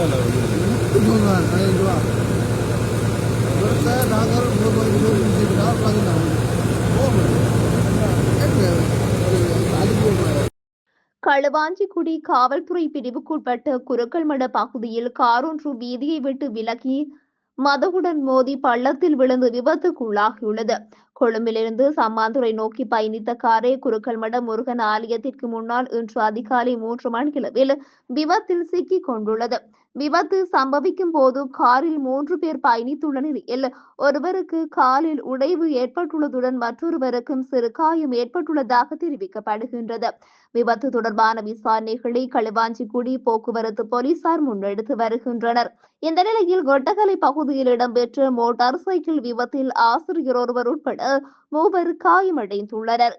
இல்லை இல்லை நூறுரூவா பதினஞ்சு ரூபா விவசாய நாங்கள் நூறுரூவா இருபது இருபத்தஞ்சுனா பதினாறு களுவாஞ்சிக்குடி காவல்துறை பிரிவுக்குட்பட்ட குருக்கள்மட பகுதியில் காரொன்று வீதியை விட்டு விலகி மதவுடன் மோதி பள்ளத்தில் விழுந்து விபத்துக்குள்ளாகியுள்ளது. கொழும்பிலிருந்து சம்மாந்துறை நோக்கி பயணித்த காரே குருக்கள்மட முருகன் ஆலயத்திற்கு முன்னால் இன்று அதிகாலை மூன்று மணியளவில் விபத்தில் சிக்கிக் கொண்டுள்ளது. விபத்து சம்பவிக்கும் போது காரில் மூன்று பேர் பயணித்துள்ள நிலையில் ஒருவருக்கு காலில் உடைவு ஏற்பட்டுள்ளதுடன் மற்றொருவருக்கும் சிறு காயம் ஏற்பட்டுள்ளதாக தெரிவிக்கப்படுகின்றது. விபத்து தொடர்பான விசாரணைகளை களுவாஞ்சிக்குடி போக்குவரத்து போலீசார் முன்னெடுத்து வருகின்றனர். இந்த நிலையில் கொட்டகலை பகுதியில் இடம்பெற்ற மோட்டார் சைக்கிள் விபத்தில் ஆசிரியர் ஒருவர் உட்பட மூவர் காயமடைந்துள்ளனர்.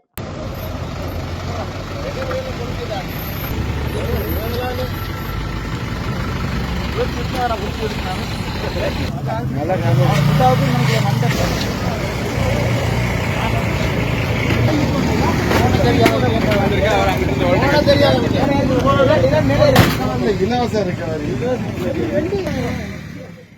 இலவச இருக்கு